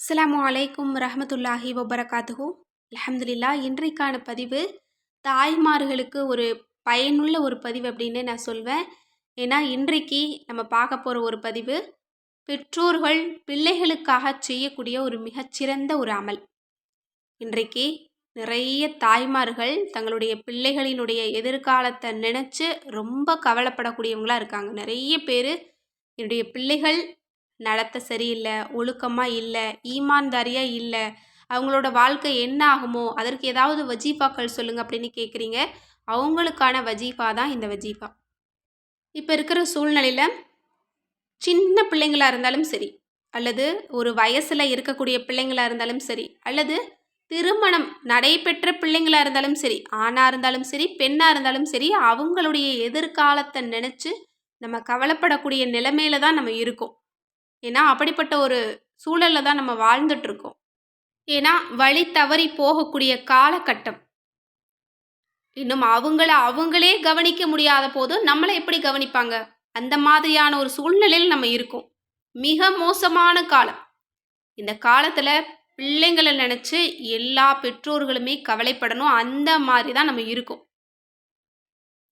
அஸ்லாம் அலைக்கும் ரஹமத்துல்லாஹி வபரகாத்துஹு. அலமதுல்லா இன்றைக்கான பதிவு தாய்மார்களுக்கு ஒரு பயனுள்ள ஒரு பதிவு அப்படின்னு நான் சொல்வேன். ஏன்னா இன்றைக்கு நம்ம பார்க்க போகிற ஒரு பதிவு பெற்றோர்கள் பிள்ளைகளுக்காக செய்யக்கூடிய ஒரு மிகச்சிறந்த ஒரு அமல். இன்றைக்கு நிறைய தாய்மார்கள் தங்களுடைய பிள்ளைகளினுடைய எதிர்காலத்தை நினச்சி ரொம்ப கவலைப்படக்கூடியவங்களாக இருக்காங்க. நிறைய பேர் என்னுடைய பிள்ளைகள் நடத்த சரியில்லை ஒழுக்கமாக இல்லை ஈமான்தாரியாக இல்லை அவங்களோட வாழ்க்கை என்ன ஆகுமோ அதற்கு ஏதாவது வஜீஃபாக்கள் சொல்லுங்கள் அப்படின்னு கேட்குறீங்க அவங்களுக்கான வஜீஃபா தான் இந்த வஜீஃபா. இப்போ இருக்கிற சூழ்நிலையில் சின்ன பிள்ளைங்களாக இருந்தாலும் சரி அல்லது ஒரு வயசில் இருக்கக்கூடிய பிள்ளைங்களாக இருந்தாலும் சரி அல்லது திருமணம் நடைபெற்ற பிள்ளைங்களாக இருந்தாலும் சரி ஆணாக இருந்தாலும் சரி பெண்ணாக இருந்தாலும் சரி அவங்களுடைய எதிர்காலத்தை நினச்சி நம்ம கவலைப்படக்கூடிய நிலைமையில தான் நம்ம இருக்கோம். ஏன்னா அப்படிப்பட்ட ஒரு சூழலில் தான் நம்ம வாழ்ந்துட்டுருக்கோம். ஏன்னா வழி தவறி போகக்கூடிய காலகட்டம். இன்னும் அவங்கள அவங்களே கவனிக்க முடியாத போது நம்மளை எப்படி கவனிப்பாங்க? அந்த மாதிரியான ஒரு சூழ்நிலையில் நம்ம இருக்கோம். மிக மோசமான காலம். இந்த காலத்தில் பிள்ளைங்களை நினச்சி எல்லா பெற்றோர்களுமே கவலைப்படணும். அந்த மாதிரி தான் நம்ம இருக்கோம்.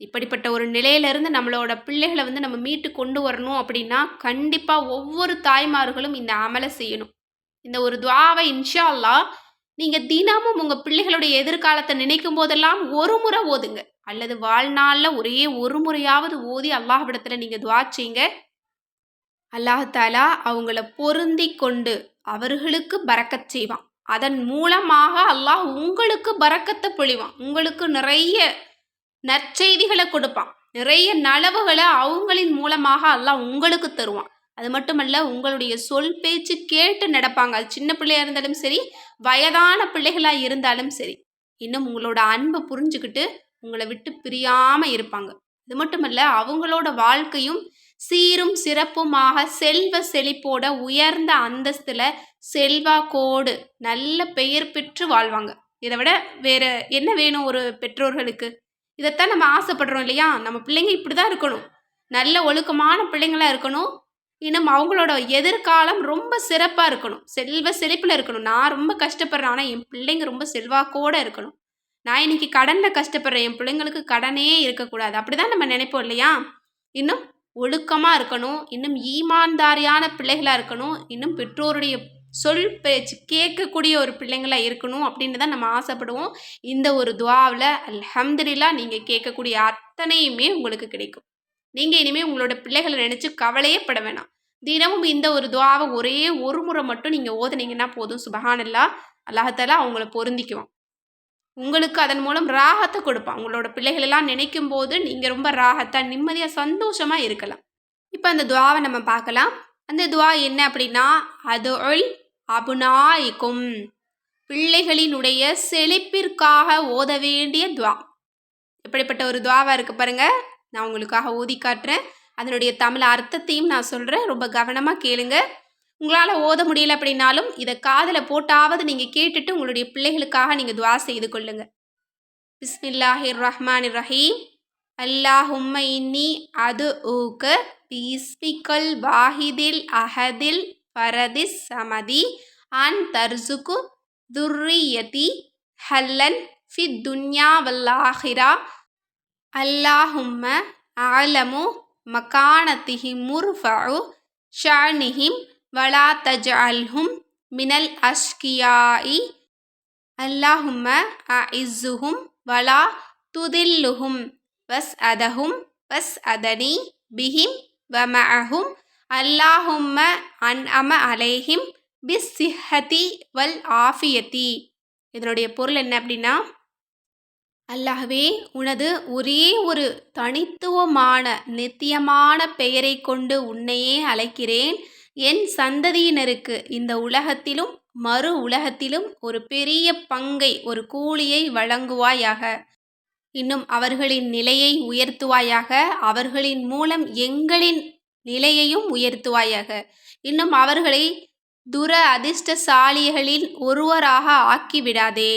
இப்படிப்பட்ட ஒரு நிலையிலிருந்து நம்மளோட பிள்ளைகளை வந்து நம்ம மீட்டு கொண்டு வரணும் அப்படின்னா கண்டிப்பாக ஒவ்வொரு தாய்மார்களும் இந்த அமலை செய்யணும். இந்த ஒரு துவாவை இன்ஷா அல்லா நீங்கள் தினமும் உங்கள் பிள்ளைகளுடைய எதிர்காலத்தை நினைக்கும் போதெல்லாம் ஒரு முறை ஓதுங்க. அல்லது வாழ்நாளில் ஒரே ஒரு முறையாவது ஓதி அல்லாஹ்விடத்தில் நீங்கள் துவா செய்யுங்க. அல்லாஹாலா அவங்கள பொருந்தி கொண்டு அவர்களுக்கு பறக்கச் செய்வான். அதன் மூலமாக அல்லாஹ் உங்களுக்கு பறக்கத்தை பொழிவான். உங்களுக்கு நிறைய நற்செய்திகளை கொடுப்பான். நிறைய நலவுகளை அவங்களின் மூலமாக எல்லாம் உங்களுக்கு தருவான். அது மட்டுமல்ல உங்களுடைய சொல் பேச்சு கேட்டு நடப்பாங்க. அது சின்ன பிள்ளையாக இருந்தாலும் சரி வயதான பிள்ளைகளாக இருந்தாலும் சரி இன்னும் உங்களோட அன்பை புரிஞ்சுக்கிட்டு உங்களை விட்டு பிரியாமல் இருப்பாங்க. இது மட்டுமல்ல அவங்களோட வாழ்க்கையும் சீரும் சிறப்புமாக செல்வ செழிப்போட உயர்ந்த அந்தஸ்தில் செல்வாக்கோடு நல்ல பெயர் பெற்று வாழ்வாங்க. இதை விட வேற என்ன வேணும் ஒரு பெற்றோர்களுக்கு? இதைத்தான் நம்ம ஆசைப்படுறோம் இல்லையா? நம்ம பிள்ளைங்க இப்படி தான் இருக்கணும். நல்ல ஒழுக்கமான பிள்ளைங்களாக இருக்கணும். இன்னும் அவங்களோட எதிர்காலம் ரொம்ப சிறப்பாக இருக்கணும். செல்வ செழிப்பில் இருக்கணும். நான் ரொம்ப கஷ்டப்படுறேன். ஆனால் என் பிள்ளைங்க ரொம்ப செல்வாக்கோடு இருக்கணும். நான் இன்னைக்கு கடனில் கஷ்டப்படுறேன். என் பிள்ளைங்களுக்கு கடனே இருக்கக்கூடாது. அப்படி தான் நம்ம நினைப்போம் இல்லையா? இன்னும் ஒழுக்கமாக இருக்கணும். இன்னும் ஈமான்தாரியான பிள்ளைகளாக இருக்கணும். இன்னும் பெற்றோருடைய சொல் பேச்சு கேட்கக்கூடிய ஒரு பிள்ளைங்களாக இருக்கணும் அப்படின்னு தான் நம்ம ஆசைப்படுவோம். இந்த ஒரு துவாவில் அல்ஹம்துலில்லா நீங்கள் கேட்கக்கூடிய அத்தனையுமே உங்களுக்கு கிடைக்கும். நீங்கள் இனிமேல் உங்களோட பிள்ளைகளை நினச்சி கவலையே பட வேணாம். தினமும் இந்த ஒரு துவாவை ஒரே ஒரு முறை மட்டும் நீங்கள் ஓதுனீங்கன்னா போதும். சுபஹானல்லா அல்லாஹாலா அவங்கள பொருந்திக்குவான். உங்களுக்கு அதன் மூலம் ராகத்தை கொடுப்பான். உங்களோட பிள்ளைகளெல்லாம் நினைக்கும் போது நீங்கள் ரொம்ப ராகத்தாக நிம்மதியாக சந்தோஷமாக இருக்கலாம். இப்போ அந்த துவாவை நம்ம பார்க்கலாம். அந்த துவா என்ன அப்படின்னா அது அபுனாய்க்கும். பிள்ளைகளினுடைய செழிப்பிற்காக ஓத வேண்டிய துவா. எப்படிப்பட்ட ஒரு துவாவாக இருக்கு பாருங்க. நான் உங்களுக்காக ஓதி காட்டுறேன். அதனுடைய தமிழ் அர்த்தத்தையும் நான் சொல்கிறேன் ரொம்ப கவனமாக கேளுங்க. உங்களால் ஓத முடியல அப்படின்னாலும் இதை காதில் போட்டாவது நீங்கள் கேட்டுட்டு உங்களுடைய பிள்ளைகளுக்காக நீங்கள் துவா செய்து கொள்ளுங்கள் பிஸ்மில்லாஹிர் ரஹ்மான் ரஹீம் அல்லாஹும்ம இன்னி அது ஊக்க பீஸ்பிக்கல் வாஹிதில் அஹதில் ஃபரதிஸ் சமதி ஆன் தர்சுக்கு துர்ரியதி ஹல்லன் ஃபி துன்யா வல்லாஹிரா. அல்லாஹும்ம ஆலமு மகானத்திஹி முர்ஃபு ஷானிஹிம் வலா தஜ்அல்ஹும் மினல் அஷ்கியாயி அல்லாஹும்ம அஇஸ்ஸுஹும் வலா துதில்லுஹும் வஸ் அதஹும் வஸ் அதனி பிஹிம் வமஅஹும் அல்லாஹும்ம அன் அம அலைஹிம் பிஸ் சிஹதி வல் ஆஃபியத்தி இதனுடைய பொருள் என்ன அப்படின்னா அல்லாஹ்வே உனது ஒரே ஒரு தனித்துவமான நித்தியமான பெயரை கொண்டு உன்னையே அழைக்கிறேன். என் சந்ததியினருக்கு இந்த உலகத்திலும் மறு உலகத்திலும் ஒரு பெரிய பங்கை ஒரு கூலியை வழங்குவாயாக. இன்னும் அவர்களின் நிலையை உயர்த்துவாயாக அவர்களின் மூலம் எங்களின் நிலையையும் உயர்த்துவாயாக. இன்னும் அவர்களை துர அதிர்ஷ்டசாலிகளில் ஒருவராக ஆக்கிவிடாதே.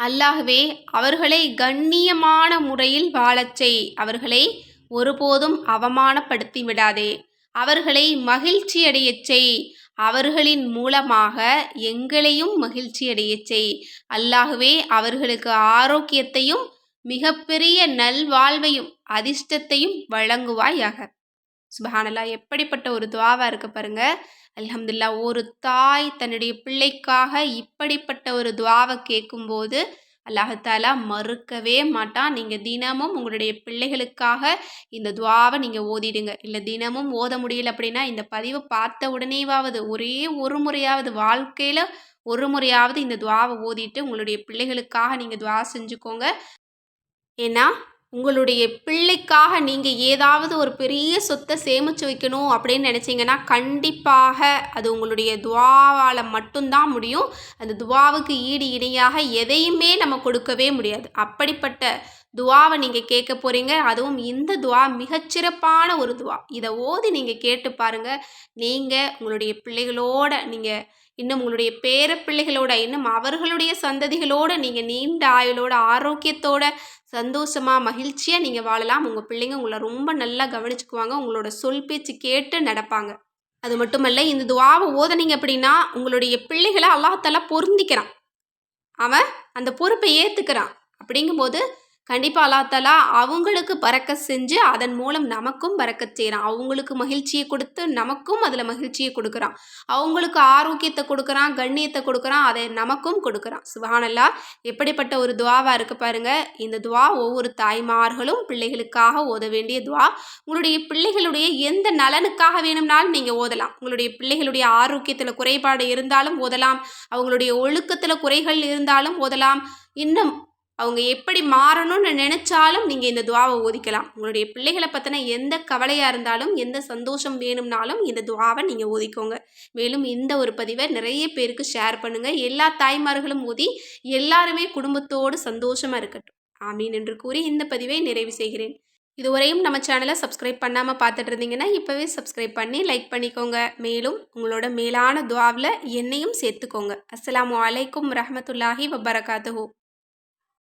அல்லாகவே அவர்களை கண்ணியமான முறையில் வாழச் செய். அவர்களை ஒருபோதும் அவமானப்படுத்தி விடாதே அவர்களை மகிழ்ச்சியடையச் செய். அவர்களின் மூலமாக எங்களையும் மகிழ்ச்சியடையச் செய். அல்லாகவே அவர்களுக்கு ஆரோக்கியத்தையும் மிகப்பெரிய நல்வாழ்வையும் அதிர்ஷ்டத்தையும் வழங்குவாயாக. சுபஹானல்லா எப்படிப்பட்ட ஒரு துவாவாக இருக்க பாருங்க. அல்ஹம்துல்லா ஒரு தாய் தன்னுடைய பிள்ளைக்காக இப்படிப்பட்ட ஒரு துவாவை கேட்கும்போது அல்லாஹாலா மறுக்கவே மாட்டான். நீங்கள் தினமும் உங்களுடைய பிள்ளைகளுக்காக இந்த துவாவை நீங்கள் ஓதிடுங்க. இல்லை தினமும் ஓத முடியல அப்படின்னா இந்த பதிவை பார்த்த உடனேவாவது ஒரே ஒரு முறையாவது வாழ்க்கையில் ஒரு முறையாவது இந்த துவாவை ஓதிட்டு உங்களுடைய பிள்ளைகளுக்காக நீங்கள் துவா செஞ்சுக்கோங்க. ஏன்னா உங்களுடைய பிள்ளைக்காக நீங்கள் ஏதாவது ஒரு பெரிய சொத்தை சேமித்து வைக்கணும் அப்படின்னு நினச்சிங்கன்னா கண்டிப்பாக அது உங்களுடைய துவாவால் மட்டும்தான் முடியும். அந்த துவாவுக்கு ஈடு இணையாக எதையுமே நம்ம கொடுக்கவே முடியாது. அப்படிப்பட்ட துவாவை நீங்கள் கேட்க போகிறீங்க அதுவும் இந்த துவா மிகச்சிறப்பான ஒரு துவா. இதை ஓதி நீங்கள் கேட்டு பாருங்கள் நீங்கள் உங்களுடைய பிள்ளைகளோட நீங்கள் இன்னும் உங்களுடைய பேர பிள்ளைகளோட இன்னும் அவர்களுடைய சந்ததிகளோட நீங்கள் நீண்ட ஆயுளோட ஆரோக்கியத்தோட சந்தோஷமாக மகிழ்ச்சியாக நீங்கள் வாழலாம். உங்கள் பிள்ளைங்க உங்களை ரொம்ப நல்லா கவனிச்சுக்குவாங்க. உங்களோட சொல் பேச்சு கேட்டு நடப்பாங்க. அது மட்டுமல்ல இந்த துவாவை ஓதனீங்க அப்படின்னா உங்களுடைய பிள்ளைகளை அல்லாஹாலா பொருந்திக்கிறான். அவன் அந்த பொறுப்பை ஏற்றுக்கிறான் அப்படிங்கும்போது கண்டிப்பாக அல்லா தாலா அவங்களுக்கு பறக்க செஞ்சு அதன் மூலம் நமக்கும் பறக்க செய்கிறான் அவங்களுக்கு மகிழ்ச்சியை கொடுத்து நமக்கும் அதில் மகிழ்ச்சியை கொடுக்குறான். அவங்களுக்கு ஆரோக்கியத்தை கொடுக்குறான் கண்ணியத்தை கொடுக்குறான் அதை நமக்கும் கொடுக்குறான். சுபானல்லா எப்படிப்பட்ட ஒரு துவாவாக இருக்குது பாருங்க. இந்த துவா ஒவ்வொரு தாய்மார்களும் பிள்ளைகளுக்காக ஓத வேண்டிய துவா. உங்களுடைய பிள்ளைகளுடைய எந்த நலனுக்காக வேணும்னாலும் நீங்கள் ஓதலாம். உங்களுடைய பிள்ளைகளுடைய ஆரோக்கியத்தில் குறைபாடு இருந்தாலும் ஓதலாம். அவங்களுடைய ஒழுக்கத்தில் குறைகள் இருந்தாலும் ஓதலாம். இன்னும் அவங்க எப்படி மாறணும்னு நினச்சாலும் நீங்கள் இந்த துவாவை ஓதிக்கலாம். உங்களுடைய பிள்ளைகளை பற்றின எந்த கவலையாக இருந்தாலும் எந்த சந்தோஷம் வேணும்னாலும் இந்த துவாவை நீங்கள் ஓதிக்கோங்க. மேலும் இந்த ஒரு பதிவை நிறைய பேருக்கு ஷேர் பண்ணுங்கள் எல்லா தாய்மார்களும் ஓதி எல்லாருமே குடும்பத்தோடு சந்தோஷமாக இருக்கட்டும். ஆமீன் என்று கூறி இந்த பதிவை நிறைவு செய்கிறேன். இதுவரையும் நம்ம சேனலை சப்ஸ்கிரைப் பண்ணாமல் பார்த்துட்டு இருந்தீங்கன்னா இப்போவே சப்ஸ்கிரைப் பண்ணி லைக் பண்ணிக்கோங்க. மேலும் உங்களோட மேலான துவாவில் என்னையும் சேர்த்துக்கோங்க. அஸ்லாம் வலைக்கம் ரஹமத்துல்லாஹி வபரகாத்துஹூ.